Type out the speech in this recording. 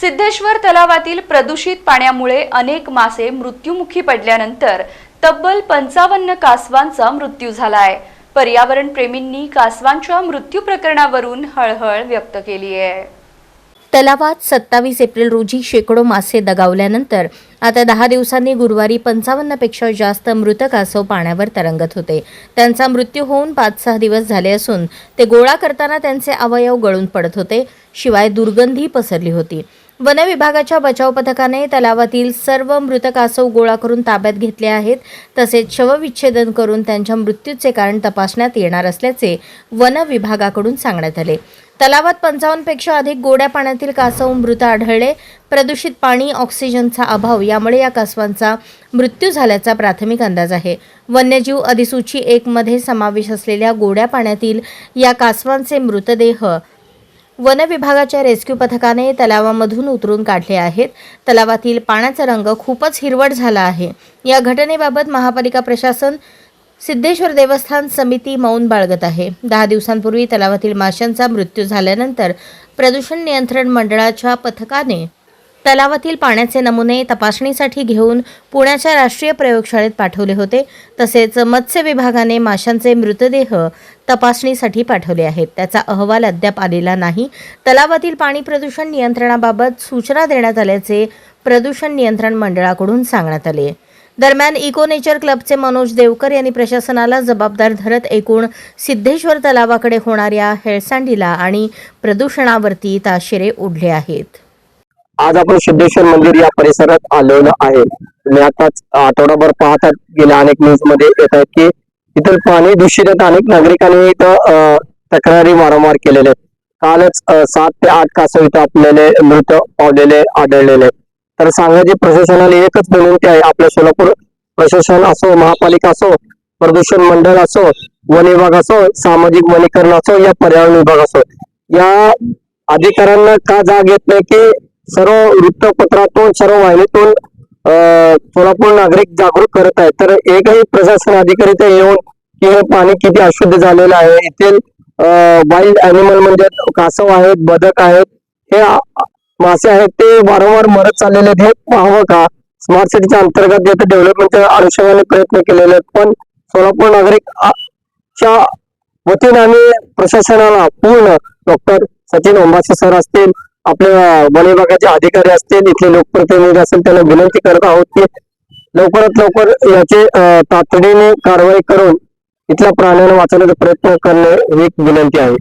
सिद्धेश्वर तलावातील प्रदूषित पाण्यामुळे अनेक मासे मृत्युमुखी पडल्यानंतर तब्बल पंचावन्न कासवांचा मृत्यू झालाय. पर्यावरण प्रेमींनी कासवांच्या मृत्यू प्रकरणावरून हळहळ व्यक्त केली आहे. तलावात सत्तावीस एप्रिल रोजी शेकडो मासे दगावल्यानंतर आता दहा दिवसांनी गुरुवारी पंचावन्नपेक्षा जास्त मृत कासव पाण्यावर तरंगत होते. त्यांचा मृत्यू होऊन पाच सहा दिवस झाले असून ते गोळा करताना त्यांचे अवयव गळून पडत होते. शिवाय दुर्गंधी पसरली होती. वन विभागाच्या बचाव पथकाने तलावातील सर्व मृत कासव गोळा करून ताब्यात घेतले आहेत. तसेच शवविच्छेदन करून त्यांच्या मृत्यूचे कारण तपासण्यात येणार असल्याचे वन विभागाकडून सांगण्यात आले. तलावात पंचावन्नपेक्षा अधिक गोड्या पाण्यातील कासव मृत आढळले. प्रदूषित पाणी ऑक्सिजनचा अभाव यामुळे या कासवांचा मृत्यू झाल्याचा प्राथमिक अंदाज आहे. वन्यजीव अधिसूची एकमध्ये समावेश असलेल्या गोड्या पाण्यातील या कासवांचे मृतदेह वन विभागाच्या रेस्क्यू पथकाने तलावामधून उतरून काढले आहेत. तलावातील पाण्याचा रंग खूपच हिरवट झाला आहे. या घटनेबाबत महापालिका प्रशासन सिद्धेश्वर देवस्थान समिती मौन बाळगत आहे. दहा दिवसांपूर्वी तलावातील माशांचा मृत्यू झाल्यानंतर प्रदूषण नियंत्रण मंडळाच्या पथकाने तलावातील पाण्याचे नमुने तपासणीसाठी घेऊन पुण्याच्या राष्ट्रीय प्रयोगशाळेत पाठवले होते. तसेच मत्स्य विभागाने माशांचे मृतदेह तपासणीसाठी पाठवले आहेत. त्याचा अहवाल अद्याप आलेला नाही. तलावातील पाणी प्रदूषण नियंत्रणाबाबत सूचना देण्यात आल्याचे प्रदूषण नियंत्रण मंडळाकडून सांगण्यात आले. दरम्यान इको नेचर क्लबचे मनोज देवकर यांनी प्रशासनाला जबाबदार धरत एकूण सिद्धेश्वर तलावाकडे होणाऱ्या हेळसांडीला आणि प्रदूषणावरती ताशेरे ओढले आहेत. आज आपण सिद्धेश्वर मंदिर या परिसरात आलेलो आहे. तुम्ही आताच आठवडाभर पाहतात गेल्या अनेक न्यूजमध्ये येत आहेत की इथं पाणी दूषित अनेक नागरिकांनी इथं तक्रारी वारंवार केलेल्या आहेत. कालच सात ते आठ कासव इथं आपल्याला मृत पावलेले आढळलेले तर सांगायचे प्रशासनाने एकच विनंती आहे आपल्या सोलापूर प्रशासन असो महापालिका असो प्रदूषण मंडळ असो वन विभाग असो सामाजिक वनीकरण असो या पर्यावरण विभाग असो या अधिकाऱ्यांना का जाग येत नाही की सर्व वृत्तपत्रातून सर्व वाहिनीतून सोलापूर नागरिक जागरूक करत आहेत. तर एकही प्रशासन अधिकारी ते येऊन की हे पाणी किती अशुद्ध झालेलं आहे? येथील वाईल्ड अॅनिमल म्हणजे कासव आहेत बदक आहेत हे मासे आहेत ते वारंवार मरत चाललेले आहेत. हे पाहावं का? स्मार्ट सिटीच्या अंतर्गत येथे डेव्हलपमेंटच्या अनुषंगाने प्रयत्न केलेले आहेत. पण सोलापूर नागरिक च्या वतीने आम्ही प्रशासनाला पूर्ण डॉक्टर सचिन ओंबासे सर असतील आपल्या वन विभागाचे अधिकारी असतील इथले लोकप्रतिनिधी असतील त्यांना विनंती करत आहोत की लवकरात लवकर याचे तातडीने कारवाई करून इथल्या प्राण्यांना वाचवण्याचा प्रयत्न करणे ही एक विनंती आहे.